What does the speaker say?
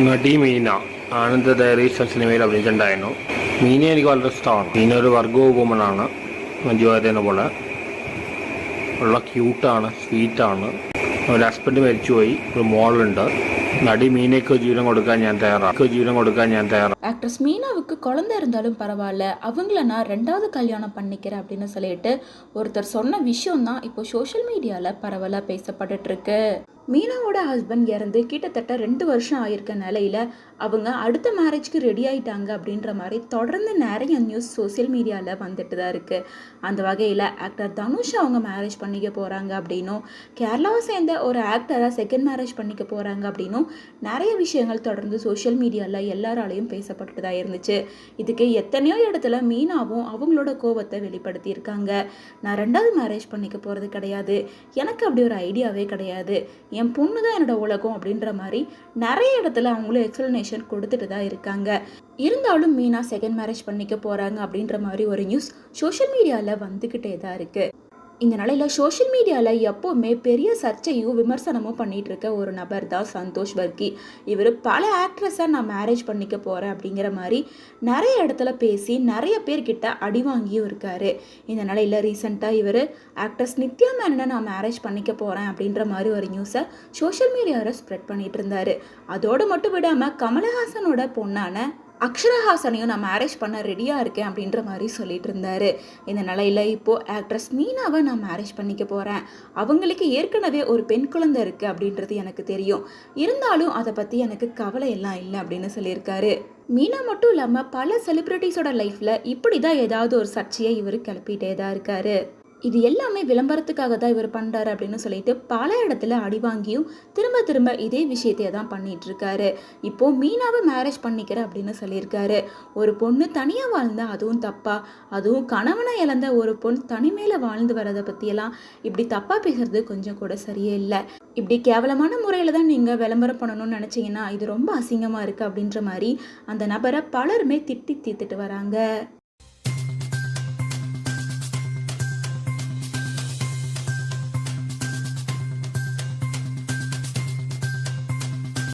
നടി മീന ആനന്ദ ഡയറീസ് എന്ന സിനിമയിൽ അഭിനയിച്ചിട്ടുണ്ടായിരുന്നു മീനയെ എനിക്ക് വളരെ ഇഷ്ടമാണ് മീന ഒരു വർഗോ വുമണാണ് മഞ്ജു വാര്യനെ പോലെ ഉള്ള ക്യൂട്ടാണ് സ്വീറ്റാണ് ഒരു ഹസ്ബൻഡ് മരിച്ചുപോയി ഒരു മോളുണ്ട് നടി മീനയ്ക്ക് ജീവനം കൊടുക്കാൻ ഞാൻ തയ്യാറാണ് ജീവനം കൊടുക്കാൻ ഞാൻ തയ്യാറാണ് ஆக்ட்ரஸ் மீனாவுக்கு குழந்தை இருந்தாலும் பரவாயில்ல அவங்கள நான் ரெண்டாவது கல்யாணம் பண்ணிக்கிறேன் அப்படின்னு சொல்லிட்டு ஒருத்தர் சொன்ன விஷயம் தான் இப்போ சோஷியல் மீடியாவில் பரவலாக பேசப்பட்டுட்டு இருக்கு மீனாவோட ஹஸ்பண்ட் இறந்து கிட்டத்தட்ட ரெண்டு வருஷம் ஆயிருக்க நிலையில் அவங்க அடுத்த மேரேஜ்க்கு ரெடி ஆயிட்டாங்க அப்படின்ற மாதிரி தொடர்ந்து நிறைய நியூஸ் சோஷியல் மீடியாவில் வந்துட்டு தான் இருக்குது அந்த வகையில் ஆக்டர் தனுஷ் அவங்க மேரேஜ் பண்ணிக்க போகிறாங்க அப்படின்னும் கேரளாவை சேர்ந்த ஒரு ஆக்டரை செகண்ட் மேரேஜ் பண்ணிக்க போகிறாங்க அப்படின்னும் நிறைய விஷயங்கள் தொடர்ந்து சோஷியல் மீடியாவில் எல்லாராலையும் பேசப்பட்டு தான் இருந்துச்சு. இதுக்கு எத்தனையோ இடத்துல மீனாவும் அவங்களோட கோபத்தை வெளிப்படுத்தியிருக்காங்க. நான் ரெண்டாவது மேரேஜ் பண்ணிக்க போகிறது கிடையாது. எனக்கு அப்படி ஒரு ஐடியாவே கிடையாது. என் பொண்ணு தான் என்னோட உலகம் அப்படின்ற மாதிரி நிறைய இடத்துல அவங்களும் எக்ஸ்ப்ளனேஷன் கொடுத்துட்டு தான் இருக்காங்க. இருந்தாலும் மீனா செகண்ட் மேரேஜ் பண்ணிக்க போகிறாங்க அப்படின்ற மாதிரி ஒரு நியூஸ் சோஷியல் மீடியாவில் வந்துக்கிட்டே தான் இருக்குது இந்த நிலையில் சோஷியல் மீடியாவில் எப்போவுமே பெரிய சர்ச்சையும் விமர்சனமும் பண்ணிகிட்ருக்க இருக்க ஒரு நபர் தான் சந்தோஷ் வர்க்கி இவர் பல ஆக்ட்ரஸை நான் மேரேஜ் பண்ணிக்க போகிறேன் அப்படிங்கிற மாதிரி நிறைய இடத்துல பேசி நிறைய பேர்கிட்ட அடி வாங்கியும் இருக்காரு. இந்த நிலையில் ரீசெண்டாக இவர் ஆக்ட்ரஸ் நித்யா மேனனை நான் மேரேஜ் பண்ணிக்க போகிறேன் அப்படின்ற மாதிரி ஒரு நியூஸை சோஷியல் மீடியாவில் ஸ்ப்ரெட் பண்ணிகிட்டு இருந்தார். அதோடு மட்டும் விடாமல் கமலஹாசனோட பொண்ணான அக்ஷரஹாசனையும் நான் மேரேஜ் பண்ண ரெடியாக இருக்கேன் அப்படின்ற மாதிரி சொல்லிட்டு இருந்தாரு. இந்த நிலையில் இப்போது ஆக்ட்ரஸ் மீனாவை நான் மேரேஜ் பண்ணிக்க போகிறேன் அவங்களுக்கு ஏற்கனவே ஒரு பெண் குழந்தை இருக்குது அப்படின்றது எனக்கு தெரியும். இருந்தாலும் அதை பற்றி எனக்கு கவலை எல்லாம் இல்லை அப்படின்னு சொல்லியிருக்காரு. மீனா மட்டும் இல்லாமல் பல செலிப்ரிட்டிஸோட லைஃப்பில் இப்படி தான் ஏதாவது ஒரு சர்ச்சையை இவர் கிளப்பிட்டே தான் இருக்காரு. இது எல்லாமே விளம்பரத்துக்காக தான் இவர் பண்ணுறாரு அப்படின்னு சொல்லிட்டு பல இடத்துல அடி வாங்கியும் திரும்ப திரும்ப இதே விஷயத்தையே தான் பண்ணிட்டு இருக்காரு இப்போ மீனாவை மேரேஜ் பண்ணிக்கிறேன் அப்படின்னு சொல்லியிருக்காரு. ஒரு பொண்ணு தனியாக வாழ்ந்தா அதுவும் தப்பா? அதுவும் கணவனை இழந்த ஒரு பொண் தனிமையில் வாழ்ந்து வரதை பற்றியெல்லாம் இப்படி தப்பாக பேசுறது கொஞ்சம் கூட சரியே இல்லை. இப்படி கேவலமான முறையில் தான் நீங்கள் விளம்பரம் பண்ணணும்னு நினச்சிங்கன்னா இது ரொம்ப அசிங்கமாக இருக்குது அப்படின்ற மாதிரி அந்த நபரை பலருமே திட்டி தீர்த்துட்டு வராங்க.